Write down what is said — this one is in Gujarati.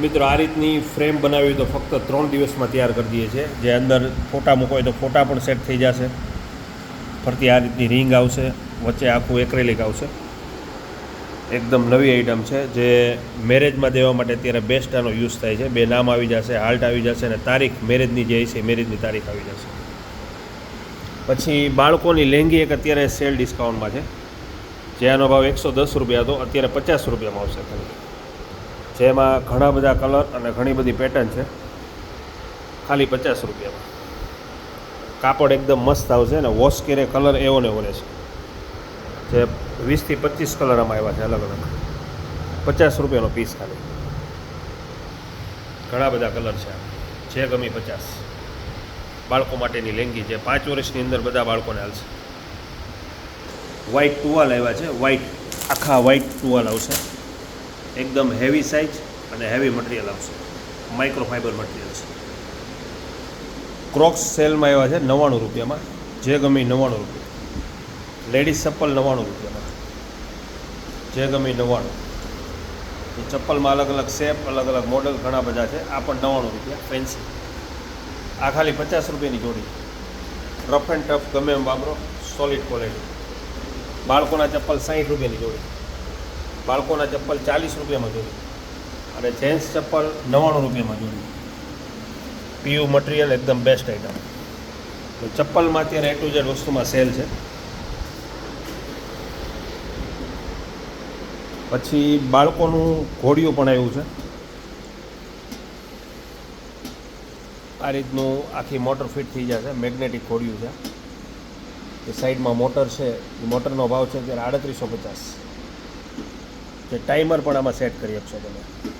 મિત્રો, આ રીતની ફ્રેમ બનાવી તો ફક્ત ત્રણ દિવસમાં તૈયાર કરી દઈએ છીએ. જે અંદર ફોટા મૂકો તો ફોટા પણ સેટ થઈ જશે. ફરતી આ રીતની રિંગ આવશે, વચ્ચે આખું એક્રેલિક આવશે. એકદમ નવી આઈટમ છે, જે મેરેજમાં દેવા માટે અત્યારે બેસ્ટ આનો યુઝ થાય છે. બે નામ આવી જશે હાલ્ટ આવી જશે અને તારીખ મેરેજની જે છે મેરેજની તારીખ આવી જશે. પછી બાળકોની લેંગી એક અત્યારે સેલ ડિસ્કાઉન્ટમાં છે. જેનો ભાવ એકસો દસ રૂપિયા હતો, અત્યારે પચાસ રૂપિયામાં આવશે. ખાલી જેમાં ઘણા બધા કલર અને ઘણી બધી પેટર્ન છે. ખાલી પચાસ રૂપિયામાં. કાપડ એકદમ મસ્ત આવશે અને વોશ કરે કલર એવો ને એવો રહેશે. જે વીસથી પચીસ કલર આમાં આવ્યા છે અલગ અલગ. પચાસ રૂપિયાનો પીસ ખાલી. ઘણા બધા કલર છે જે ગમી પચાસ. બાળકો માટેની લેંગી જે પાંચ વર્ષની અંદર બધા બાળકોને હાલશે. વ્હાઈટ ટુવાલ આવ્યા છે. વ્હાઈટ આખા વ્હાઈટ ટુવાલ આવશે. એકદમ હેવી સાઇઝ અને હેવી મટીરિયલ આવશે. માઇક્રોફાઇબર મટીરિયલ છે. ક્રોક્સ સેલમાં આવ્યા છે નવ્વાણું રૂપિયામાં જે ગમે નવ્વાણું રૂપિયા. લેડીઝ ચપ્પલ નવ્વાણું રૂપિયામાં. જે ગમે નવ્વાણું. એ ચપ્પલમાં અલગ અલગ શેપ અલગ અલગ મોડલ ઘણા બધા છે. આ પણ નવ્વાણું રૂપિયા ફેન્સી આ ખાલી પચાસ રૂપિયાની જોડી. રફ એન્ડ ટફ ગમે એમ વાપરો સોલિડ ક્વોલિટી બાળકોના ચપ્પલ સાઠ રૂપિયાની જોડી. બાળકોના ચપ્પલ ચાલીસ રૂપિયામાં જોડી. અને જેન્ટ્સ ચપ્પલ નવ્વાણું રૂપિયામાં જોડી. પીયુ મટીરિયલ એકદમ બેસ્ટ આઈટમ તો ચપ્પલમાં અત્યારે એ ટુ ઝેડ વસ્તુમાં સેલ છે. પછી બાળકોનું ઘોડિયું પણ આવ્યું છે. આ રીતનું આખી મોટર ફિટ થઈ જશે મેગ્નેટિક ઘોડિયું છે. એ સાઈડમાં મોટર છે. એ મોટરનો ભાવ છે અત્યારે આડત્રીસો પચાસ. જે ટાઈમર પણ આમાં સેટ કરી શકશો તમે.